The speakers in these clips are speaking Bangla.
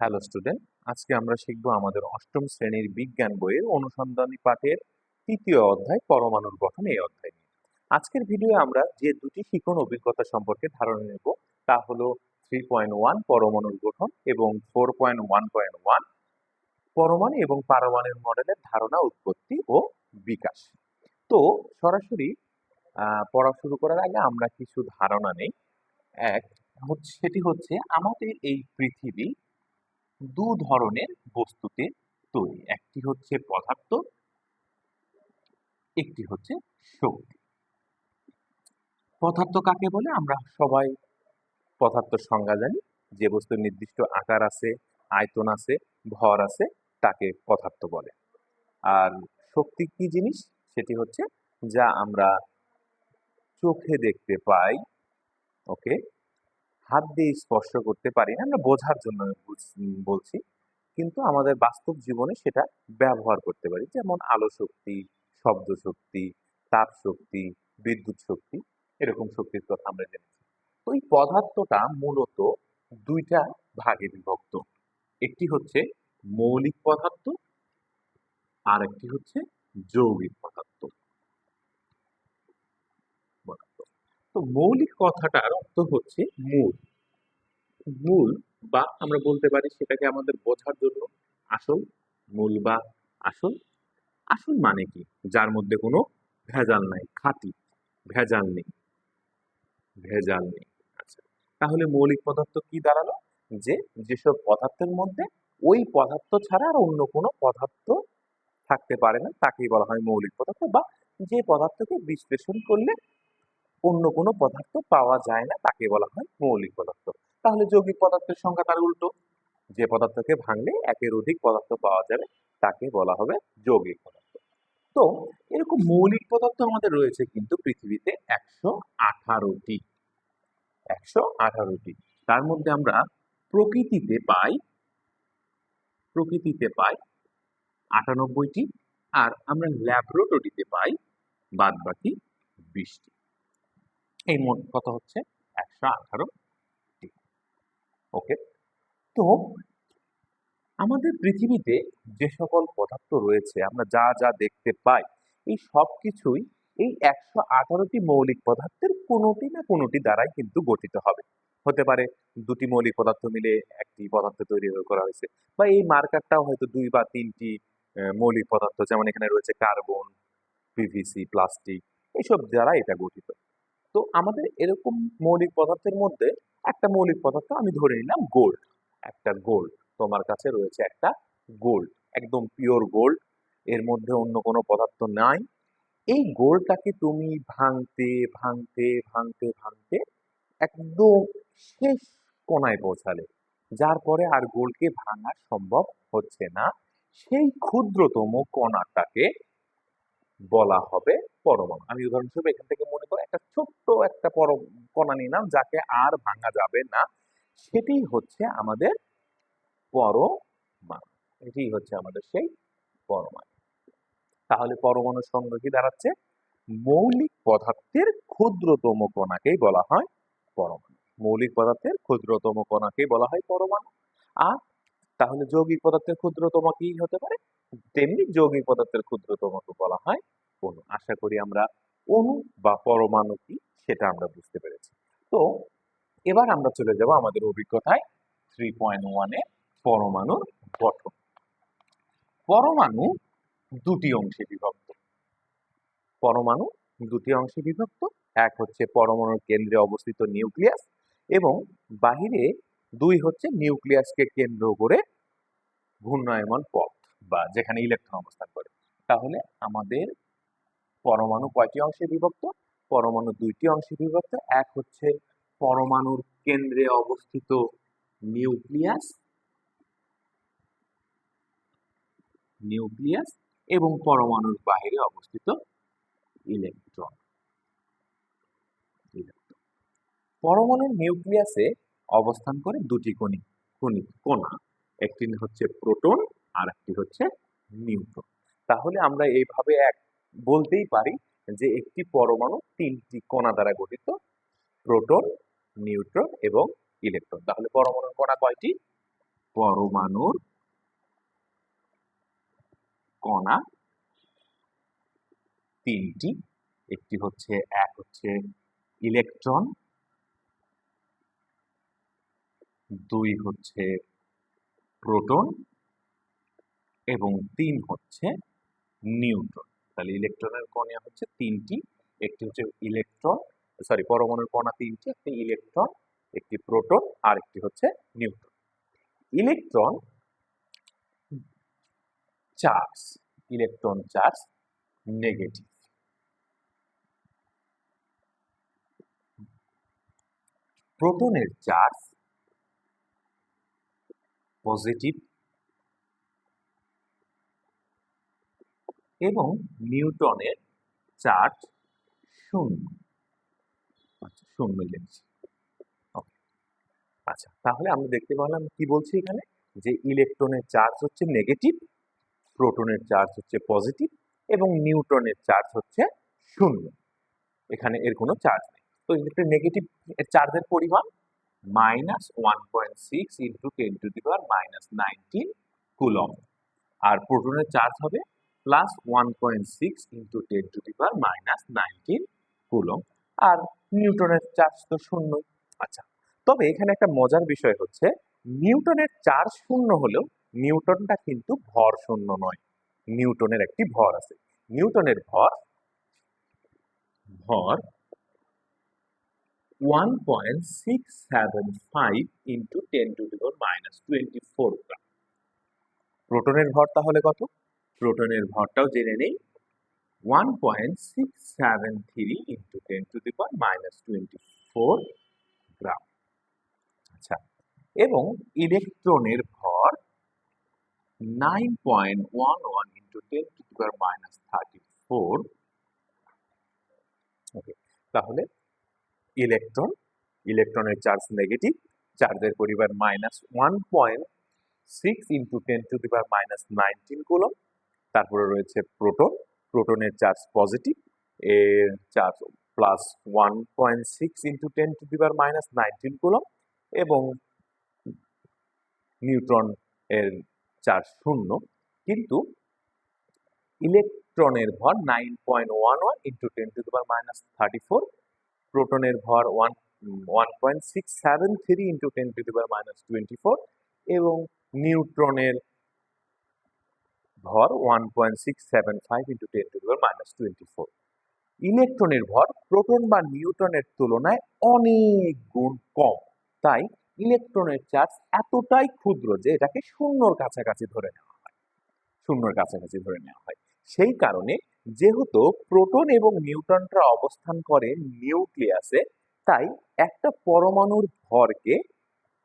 হ্যালো স্টুডেন্ট আজকে আমরা শিখব আমাদের অষ্টম শ্রেণির বিজ্ঞান বইয়ের অনুসন্ধানী পাঠের তৃতীয় অধ্যায়, পরমাণুর গঠন এই অধ্যায় নিয়ে। আজকের ভিডিওয়ে আমরা যে দুটি শিখন অভিজ্ঞতা সম্পর্কে ধারণা নেব, তা হলো থ্রি পয়েন্ট ওয়ান পরমাণুর গঠন এবং four point one point one পরমাণু এবং পারমাণবিক মডেলের ধারণা, উৎপত্তি ও বিকাশ। তো সরাসরি পড়া শুরু করার আগে আমরা কিছু ধারণা নেই। এক, সেটি হচ্ছে আমাদের এই পৃথিবী দু ধরনের বস্তুতে তৈরি। একটি হচ্ছে পদার্থ, একটি হচ্ছে শক্তি। পদার্থ কাকে বলে? আমরা সবাই পদার্থ সংজ্ঞা জানি। যে বস্তুর নির্দিষ্ট আকার আছে, আয়তন আছে, ভর আছে, তাকে পদার্থ বলে। আর শক্তি কি জিনিস? সেটি হচ্ছে যা আমরা চোখে দেখতে পাই, ওকে? হাত দিয়ে স্পর্শ করতে পারি না। আমরা বোঝার জন্য বলছি। কিন্তু আমাদের বাস্তব জীবনে সেটা ব্যবহার করতে পারি। যেমন আলো শক্তি, শব্দ শক্তি, তাপ শক্তি, বিদ্যুৎ শক্তি, এরকম শক্তির কথা আমরা জেনেছি। তো এই পদার্থটা মূলত দুইটা ভাগে বিভক্ত। একটি হচ্ছে মৌলিক পদার্থ আর একটি হচ্ছে যৌগিক পদার্থ। তো মৌলিক কথাটার অর্থ হচ্ছে মূল। মূল বা আমরা বলতে পারি সেটাকে আমাদের বোঝার জন্য আসল, মূল বা আসল। আসল মানে কি? যার মধ্যে কোনো ভেজাল নাই, খাঁটি, ভেজাল নেই। ভেজাল নেই আচ্ছা। তাহলে মৌলিক পদার্থ কি দাঁড়াল? যে যেসব পদার্থের মধ্যে ওই পদার্থ ছাড়া আর অন্য কোনো পদার্থ থাকতে পারে না, তাকেই বলা হয় মৌলিক পদার্থ বা যে পদার্থকে বিশ্লেষণ করলে অন্য কোনো পদার্থ পাওয়া যায় না, তাকে বলা হয় মৌলিক পদার্থ। তাহলে যৌগিক পদার্থের সংখ্যা তার উল্টো। যে পদার্থকে ভাঙলে একের অধিক পদার্থ পাওয়া যাবে, তাকে বলা হবে যৌগিক পদার্থ। তো, এরকম মৌলিক পদার্থ আমাদের রয়েছে কিন্তু পৃথিবীতে একশো আঠারোটি। একশো আঠারোটি। তার মধ্যে আমরা প্রকৃতিতে পাই প্রকৃতিতে পাই আটানব্বইটি, আর আমরা ল্যাবরেটরিতে পাই বাদ বাকি বিশটি। এই মোট কত হচ্ছে? একশো আঠারো ওকে? তো আমাদের পৃথিবীতে যে সকল পদার্থ রয়েছে, আমরা যা যা দেখতে পাই, এই সব কিছুই এই একশো আঠারোটি মৌলিক পদার্থের কোনোটি না কোনোটি দ্বারাই কিন্তু গঠিত হবে। হতে পারে দুটি মৌলিক পদার্থ মিলে একটি পদার্থ তৈরি করা হয়েছে, বা এই মার্কারটাও হয়তো দুই বা তিনটি মৌলিক পদার্থ, যেমন এখানে রয়েছে কার্বন পিভিসি প্লাস্টিক এইসব দ্বারা এটা গঠিত। তো আমাদের এরকম মৌলিক পদার্থের মধ্যে একটা মৌলিক পদার্থ আমি ধরে নিলাম গোল্ড একটা গোল্ড তোমার কাছে রয়েছে একটা গোল্ড একদম পিওর গোল্ড এর মধ্যে অন্য কোনো পদার্থ নাই। এই গোলটাকে তুমি ভাঙতে ভাঙতে ভাঙতে ভাঙতে একদম শেষ কোনায় পৌঁছালে, যার পরে আর গোলকে ভাঙা সম্ভব হচ্ছে না। সেই ক্ষুদ্রতম কণাটাকে বলা হবে পরমাণু। আমি উদাহরণস্বরূপ এখান থেকে মনে করো একটা ছোট্ট একটা পরম কণা নিলাম যাকে আর ভাঙা যাবে না। সেটি হচ্ছে আমাদের পরমাণু। এটি হচ্ছে আমাদের সেই পরমাণু। তাহলে পরমাণুর সঙ্গে কি দাঁড়াচ্ছে? মৌলিক পদার্থের ক্ষুদ্রতম কণাকেই বলা হয় পরমাণু। মৌলিক পদার্থের ক্ষুদ্রতম কণাকেই বলা হয় পরমাণু। আর তাহলে যৌগিক পদার্থের ক্ষুদ্রতম কি হতে পারে? তেমনি যৌগিক পদার্থের ক্ষুদ্রতমকে বলা হয় অণু আশা করি আমরা অণু বা পরমাণু কি সেটা আমরা বুঝতে পেরেছি। তো এবার আমরা চলে যাব আমাদের অভিজ্ঞতায় থ্রি পয়েন্ট ওয়ানে পরমাণুর গঠন। পরমাণু দুটি অংশে বিভক্ত। পরমাণু দুটি অংশে বিভক্ত। এক হচ্ছে পরমাণুর কেন্দ্রে অবস্থিত নিউক্লিয়াস এবং বাহিরে দুই হচ্ছে নিউক্লিয়াসকে কেন্দ্র করে ঘূর্ণায়মান পথ বা যেখানে ইলেকট্রন অবস্থান করে। তাহলে আমাদের পরমাণু কয়টি অংশে বিভক্ত? পরমাণু দুইটি অংশে বিভক্ত। এক হচ্ছে পরমাণুর কেন্দ্রে অবস্থিত নিউক্লিয়াস নিউক্লিয়াস এবং পরমাণুর বাইরে অবস্থিত ইলেকট্রন। পরমাণুর নিউক্লিয়াসে অবস্থান করে দুটি কণিক কণিক কণা। একটি হচ্ছে প্রোটন আর একটি হচ্ছে নিউট্রন। তাহলে আমরা এইভাবে এক বলতেই পারি যে একটি পরমাণু তিনটি কণা দ্বারা গঠিত, প্রোটন, নিউট্রন এবং ইলেকট্রন। তাহলে পরমাণুর কণা কয়টি? পরমাণুর কণা তিনটি। একটি হচ্ছে, এক হচ্ছে ইলেকট্রন, দুই হচ্ছে প্রোটন এবং তিন হচ্ছে নিউট্রন। তাহলে ইলেকট্রনের কণা হচ্ছে তিনটি। একটি হচ্ছে ইলেকট্রন সরি পরমাণুর কণা তিনটি, একটি ইলেকট্রন একটি প্রোটন আর একটি হচ্ছে neutron electron charge electron charge negative প্রোটনের charge positive এবং নিউটনের চার্জ শূন্য। আচ্ছা শূন্য লিখছি। আচ্ছা তাহলে আমরা দেখতে পেলাম কি বলছি এখানে? যে ইলেকট্রনের চার্জ হচ্ছে নেগেটিভ, প্রোটনের চার্জ হচ্ছে পজিটিভ এবং নিউটনের চার্জ হচ্ছে শূন্য। এখানে এর কোনো চার্জ নেই। তো ইলেকট্রন নেগেটিভ এর চার্জের পরিমাণ minus one point six into ten to the power minus nineteen coulomb আর প্রোটনের চার্জ হবে plus one point six into ten to the power minus nineteen coulomb আর নিউটনের চার্জ তো শূন্যই। আচ্ছা তবে এখানে একটা মজার বিষয় হচ্ছে, নিউটনের চার্জ শূন্য হলেও নিউটনটা কিন্তু ভর শূন্য নয়। নিউটনের একটি ভর আছে। নিউটনের ভর ভর one point six seven five into ten to the power minus twenty four gram প্রোটনের ভর তাহলে কত? প্রোটনের ভরটাও জেনে নেই। One point six seven three into ten to the power minus twenty four gram আচ্ছা এবং ইলেকট্রনের ভর nine point one one into ten to the power minus thirty four okay তাহলে ইলেকট্রন ইলেকট্রনের চার্জ নেগেটিভ চার্জের পরিমাণ minus one point six into ten to the power minus nineteen coulomb তারপরে রয়েছে প্রোটন। প্রোটনের চার্জ পজিটিভ, এর charge plus one point six into ten to the power minus nineteen coulomb এবং নিউট্রন এর চার্জ শূন্য। কিন্তু ইলেকট্রনের ভর nine point one one into ten to the power minus thirty four প্রোটনের ভর one one point six seven three into ten to the power minus twenty four এবং নিউট্রনের ভর one point six seven five into ten to minus twenty four ইলেকট্রনের ভর প্রোটন বা নিউটনের তুলনায় অনেক গুণ কম। তাই ইলেকট্রনের চার্জ এতটাই ক্ষুদ্র যে এটাকে শূন্যর কাছাকাছি ধরে নেওয়া হয়। শূন্যর কাছাকাছি ধরে নেওয়া হয়। সেই কারণে যেহেতু প্রোটন এবং নিউট্রনরা অবস্থান করে নিউক্লিয়াসে তাই একটা পরমাণুর ভরকে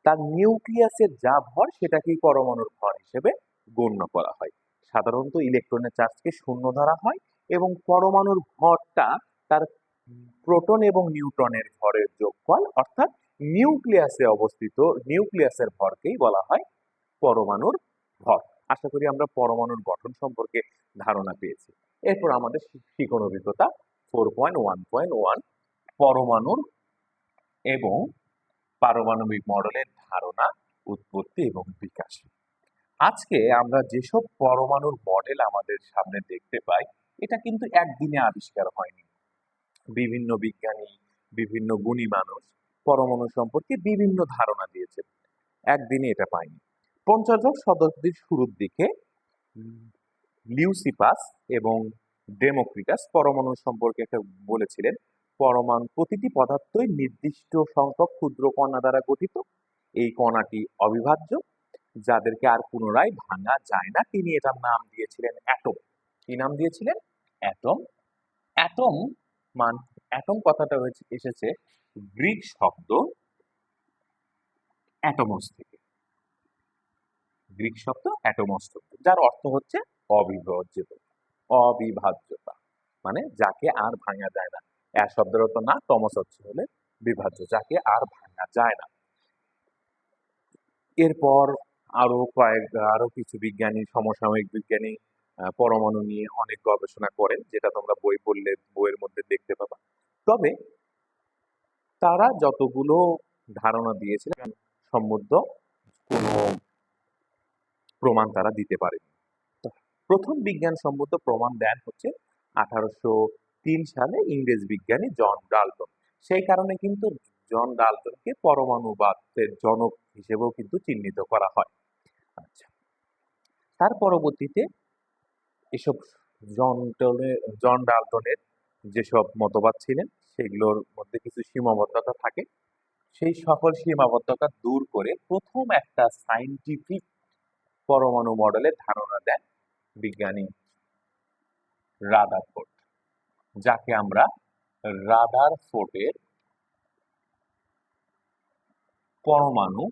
তার নিউক্লিয়াসের যা ভর সেটাকেই পরমাণুর ভর হিসেবে গণ্য করা হয়। সাধারণত ইলেকট্রনের চার্জকে শূন্য ধরা হয় এবং পরমাণুর ভরটা তার প্রোটন এবং নিউট্রনের ভরের যোগফল, অর্থাৎ নিউক্লিয়াসে অবস্থিত নিউক্লিয়াসের ভরকেই বলা হয় পরমাণুর ভর। আশা করি আমরা পরমাণুর গঠন সম্পর্কে ধারণা পেয়েছি। এরপর আমাদের শিখন অভিজ্ঞতা four point one point one পরমাণুর এবং পারমাণবিক মডেলের ধারণা, উৎপত্তি এবং বিকাশ। আজকে আমরা যেসব পরমাণুর মডেল আমাদের সামনে দেখতে পাই, এটা কিন্তু একদিনে আবিষ্কার হয়নি। বিভিন্ন বিজ্ঞানী, বিভিন্ন গুণী মানুষ পরমাণু সম্পর্কে বিভিন্ন ধারণা দিয়েছে। একদিনে এটা পাইনি। পঞ্চদশ শতাব্দীর শুরুর দিকে লিউসিপাস এবং ডেমোক্রিটাস পরমাণু সম্পর্কে একটা বলেছিলেন, পরমাণু প্রতিটি পদার্থই নির্দিষ্ট সংখ্যক ক্ষুদ্র কণা দ্বারা গঠিত। এই কণাটি অবিভাজ্য যাদেরকে আর পুনরায় ভাঙা যায় না, তিনি এটার নাম দিয়েছিলেন অ্যাটম। কি নাম দিয়েছিলেন? অ্যাটম। অ্যাটম মান, অ্যাটম কথাটা হয়েছে এসেছে গ্রিক শব্দ অ্যাটমস থেকে। গ্রিক শব্দ অ্যাটমস যার অর্থ হচ্ছে অবিভাজ্যতা। অবিভাজ্যতা মানে যাকে আর ভাঙা যায় না। এক শব্দের অর্থ না টমস হচ্ছে হলে বিভাজ্য, যাকে আর ভাঙা যায় না। এরপর আরও কয়েক, আরও কিছু বিজ্ঞানী, সমসাময়িক বিজ্ঞানী পরমাণু নিয়ে অনেক গবেষণা করেন, যেটা তোমরা বই পড়লে, বইয়ের মধ্যে দেখতে পাবা। তবে তারা যতগুলো ধারণা দিয়েছিলেন সমৃদ্ধ কোনো প্রমাণ তারা দিতে পারে প্রথম বিজ্ঞানসম্মত প্রমাণ দেন হচ্ছে আঠারোশো তিন সালে ইংরেজ বিজ্ঞানী জন ডাল্টন। সেই কারণে কিন্তু জন ডাল্টনকে পরমাণুবাদের জনক হিসেবেও কিন্তু চিহ্নিত করা হয়। আচ্ছা। তার পরবর্তীতে এসব জন টনের জন ডাল্টনের যেসব মতবাদ ছিলেন, সেগুলোর মধ্যে কিছু সীমাবদ্ধতা থাকে। সেই সকল সীমাবদ্ধতা দূর করে প্রথম একটা সাইন্টিফিক পরমাণু মডেলের ধারণা দেন বিজ্ঞানী রাদারফোর্ড, যাকে আমরা রাদারফোর্ডের পরমাণু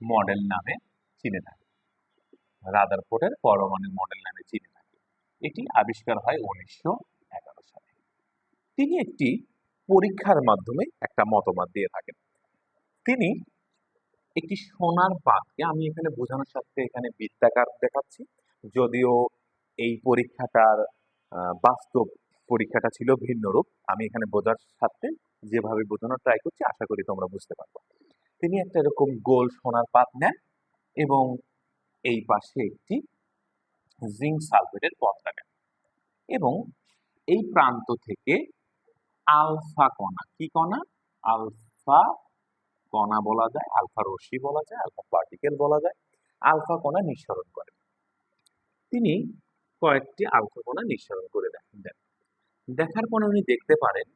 মডেল নামে চিনে থাকি। রাদারফোর্ডের পরমাণু মডেল নামে চিনে থাকে। এটি আবিষ্কার হয় উনিশশো এগারো সালে। তিনি একটি পরীক্ষার মাধ্যমে একটা মতবাদ দিয়ে থাকেন। তিনি একটি সোনার পাতকে আমি এখানে বোঝানোর সাথে এখানে বৃত্তাকার দেখাচ্ছি, যদিও এই পরীক্ষাটার বাস্তব পরীক্ষাটা ছিল ভিন্ন রূপ আমি এখানে বোঝার সাথে যেভাবে বোঝানোর ট্রাই করছি, আশা করি তোমরা বুঝতে পারব। তিনি একটা এরকম গোল সোনার পাত নেন এবং এই পাশে একটি জিঙ্ক সালফেটের পথ নেন। এবং এই প্রান্ত থেকে আলফা কণা, কি কণা? আলফা কণা বলা যায়, আলফা রশ্মি বলা যায়, আলফা পার্টিকেল বলা যায়, আলফা কণা নিঃসরণ করেন তিনি কয়েকটি আলফা কণা নিঃসরণ করে দেখেন দেন। দেখার পরে উনি দেখতে পারেন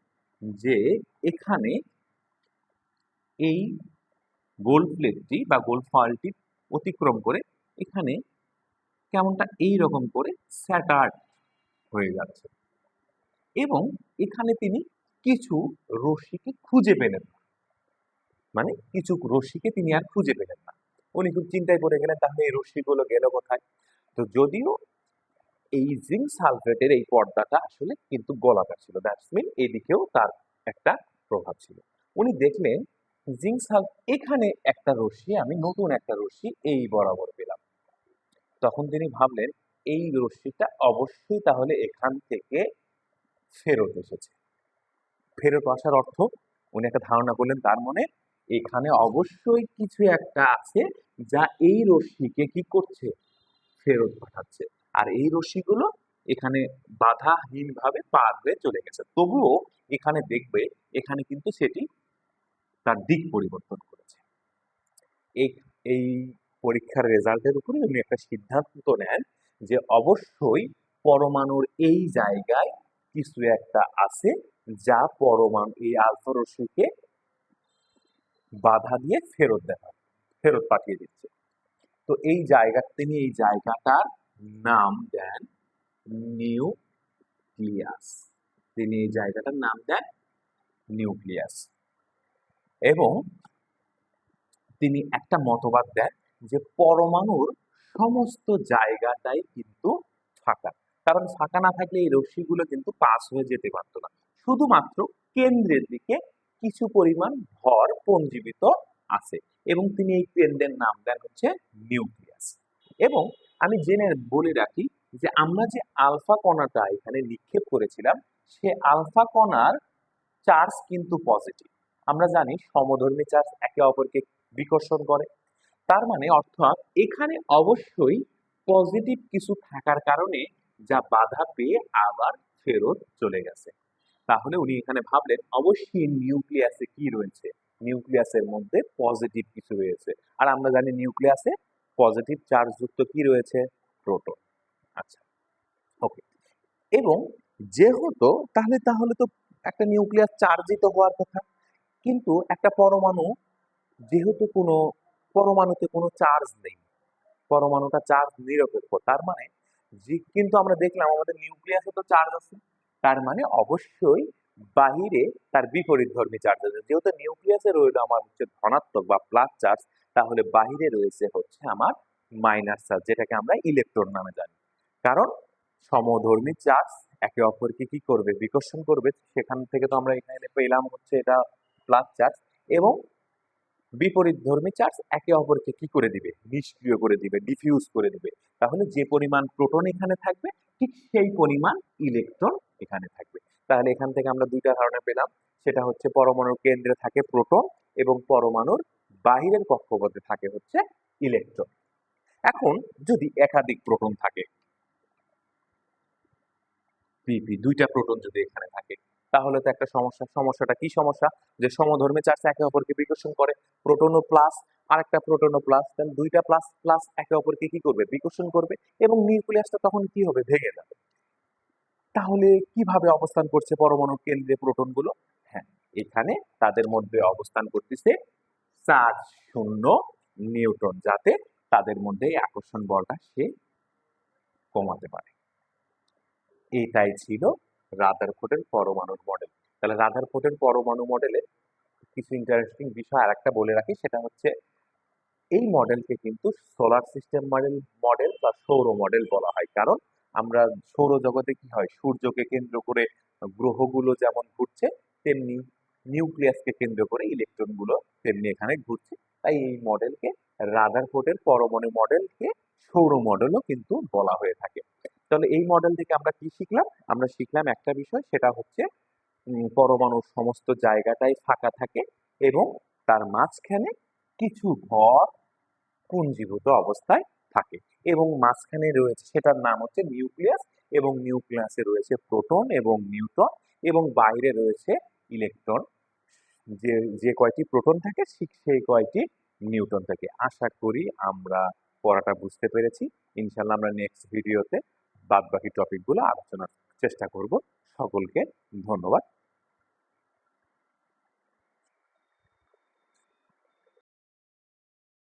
যে এখানে এই গোল প্লেটটি বা গোল ফয়েলটি অতিক্রম করে এখানে কেমনটা এই রকম করে স্যাটার্ড হয়ে যাচ্ছে। এবং এখানে তিনি কিছু রশ্মিকে খুঁজে পেলেন না। মানে কিছু রশ্মিকে তিনি আর খুঁজে পেলেন না। উনি খুব চিন্তায় পড়ে গেলেন, তাহলে এই রশ্মিগুলো গেল কোথায়? তো যদিও এই জিঙ্ক সালফেটের এই পর্দাটা আসলে কিন্তু গোলাকার ছিল। দ্যাটস মিন এদিকেও তার একটা প্রভাব ছিল। উনি দেখলেন জিঙ্ক সালফ এখানে একটা রশ্মি, আমি নতুন একটা রশ্মি এই বরাবর পেলাম। তখন তিনি ভাবলেন, এই রশ্মিটা অবশ্যই তাহলে এখান থেকে ফেরত এসেছে। ফেরত আসার অর্থ, উনি একটা ধারণা করলেন তার মনে, এখানে অবশ্যই কিছু একটা আছে যা এই রশ্মিকে কি করছে? ফেরত পাঠাচ্ছে। আর এই রশ্মিগুলো এখানে বাধাহীন ভাবে পার হয়ে চলে গেছে। তবুও এখানে দেখবে, এখানে কিন্তু সেটি তার দিক পরিবর্তন করেছে। এই এই পরীক্ষার রেজাল্টের উপরে উনি একটা সিদ্ধান্ত নেন যে অবশ্যই পরমাণুর এই জায়গায় কিছু একটা আছে যা পরমাণু, এই আলফা রশ্মিকে বাধা দিয়ে ফেরত দেখা ফেরত পাঠিয়ে দিচ্ছে। তো এই জায়গা, তিনি এই জায়গাটার নাম দেন নিউক্লিয়াস। তিনি এই জায়গাটার নাম দেন নিউক্লিয়াস। এবং তিনি একটা মতবাদ দেন যে পরমাণুর সমস্ত জায়গাটাই কিন্তু ফাঁকা। কারণ ফাঁকা না থাকলে এই রশ্মিগুলো কিন্তু পাস হয়ে যেতে পারতো না। শুধুমাত্র কেন্দ্রের দিকে কিছু পরিমাণ ভর পঞ্জীবিত আছে এবং তিনি এই কেন্দ্রের নাম দেন হচ্ছে নিউক্লিয়াস। এবং আমি জেনে বলে রাখি যে আমরা যে আলফা কণাটা এখানে নিক্ষেপ করেছিলাম, সে আলফা কণার চার্জ কিন্তু পজিটিভ। আমরা জানি সমধর্মী চার্জ একে অপরকে বিকর্ষণ করে। তার মানে অর্থাৎ এখানে অবশ্যই পজিটিভ কিছু থাকার কারণে যা বাধা পেয়ে আবার ফেরত চলে গেছে। তাহলে উনি এখানে ভাবলেন, অবশ্যই নিউক্লিয়াসে কি রয়েছে? নিউক্লিয়াসের মধ্যে পজিটিভ কিছু রয়েছে। আর আমরা জানি নিউক্লিয়াসে পজিটিভ চার্জ যুক্ত কি রয়েছে? প্রোটন আচ্ছা ওকে এবং যেহেতু, তাহলে তাহলে তো একটা নিউক্লিয়াস চার্জিত হওয়ার কথা। কিন্তু একটা পরমাণু যেহেতু কোনো, পরমাণুতে কোনো চার্জ নেই, পরমাণুটা চার্জ নিরপেক্ষ, তার মানে যে, কিন্তু আমরা দেখলাম আমাদের নিউক্লিয়াসে তো চার্জ আছে, তার মানে অবশ্যই বাহিরে তার বিপরীত ধর্মী চার্জ আছে। যেহেতু নিউক্লিয়াসে রইল আমার হচ্ছে ধনাত্মক বা প্লাস চার্জ তাহলে বাহিরে রয়েছে হচ্ছে আমার মাইনাস চার্জ যেটাকে আমরা ইলেকট্রন নামে জানি। কারণ সমধর্মী চার্জ একে অপরকে কি করবে, বিকর্ষণ করবে, সেখান থেকে তো আমরা এখানে পেলাম হচ্ছে এটা প্লাস চার্জ এবং বিপরীত ধর্মী চার্জ একে অপরকে কি করে দিবে? নিষ্ক্রিয় করে দিবে ডিফিউজ করে দিবে। তাহলে যে পরিমাণ প্রোটন এখানে থাকবে, ঠিক সেই পরিমাণ ইলেকট্রন এখানে থাকবে। তাহলে এখান থেকে আমরা দুইটা ধারণা পেলাম। সেটা হচ্ছে পরমাণুর কেন্দ্রে থাকে প্রোটন এবং পরমাণুর বাহিরের কক্ষপথে থাকে হচ্ছে ইলেকট্রন এখন যদি একাধিক প্রোটন থাকে পিপি দুইটা প্রোটন যদি এখানে থাকে তাহলে তো একটা সমস্যা। সমস্যাটা কি সমস্যা? যে সমধর্মী চার্জ একে অপরকে বিকর্ষণ করে। প্রোটোনো প্লাস আরেকটা প্রোটন প্লাস তাহলে দুইটা প্লাস প্লাস একে অপরকে কি করবে? বিকর্ষণ করবে এবং নিউক্লিয়াসটা তখন কি হবে? ভেঙে যাবে। তাহলে কীভাবে অবস্থান করছে পরমাণু কেন্দ্রে প্রোটনগুলো? হ্যাঁ এখানে তাদের মধ্যে অবস্থান করতেছে চার্জ শূন্য নিউটন যাতে তাদের মধ্যে আকর্ষণ বলটা সে কমাতে পারে। এটাই ছিল রাদারফোর্ডের পরমাণুর মডেল তাহলে রাধার রাদারফোর্ডের পরমাণু মডেলে কিছু ইন্টারেস্টিং বিষয় আর একটা বলে রাখি, সেটা হচ্ছে এই মডেলকে কিন্তু সোলার সিস্টেম মডেল মডেল বা সৌর মডেল বলা হয়। কারণ আমরা সৌরজগতে কি হয়, সূর্যকে কেন্দ্র করে গ্রহগুলো যেমন ঘুরছে, তেমনি নিউক্লিয়াসকে কেন্দ্র করে ইলেকট্রনগুলো তেমনি এখানে ঘুরছে। তাই এই মডেলকে রাদারফোর্ডের পরমাণু মডেলকে সৌর মডেলও কিন্তু বলা হয়ে থাকে। তাহলে এই মডেল থেকে আমরা কি শিখলাম? আমরা শিখলাম একটা বিষয়, সেটা হচ্ছে পরমাণুর সমস্ত জায়গাটাই ফাঁকা থাকে এবং তার মাঝখানে কিছু ভর পুঞ্জীভূত অবস্থায় থাকে এবং মাঝখানে রয়েছে, সেটার নাম হচ্ছে নিউক্লিয়াস এবং নিউক্লিয়াসে রয়েছে প্রোটন এবং নিউট্রন এবং বাইরে রয়েছে ইলেকট্রন। যে যে কয়টি প্রোটন থাকে সেই কয়টি নিউটন থাকে। আশা করি আমরা পড়াটা বুঝতে পেরেছি। ইনশাল্লাহ আমরা নেক্সট ভিডিওতে বাদ বাকি টপিকগুলো আলোচনার চেষ্টা করব। সকলকে ধন্যবাদ।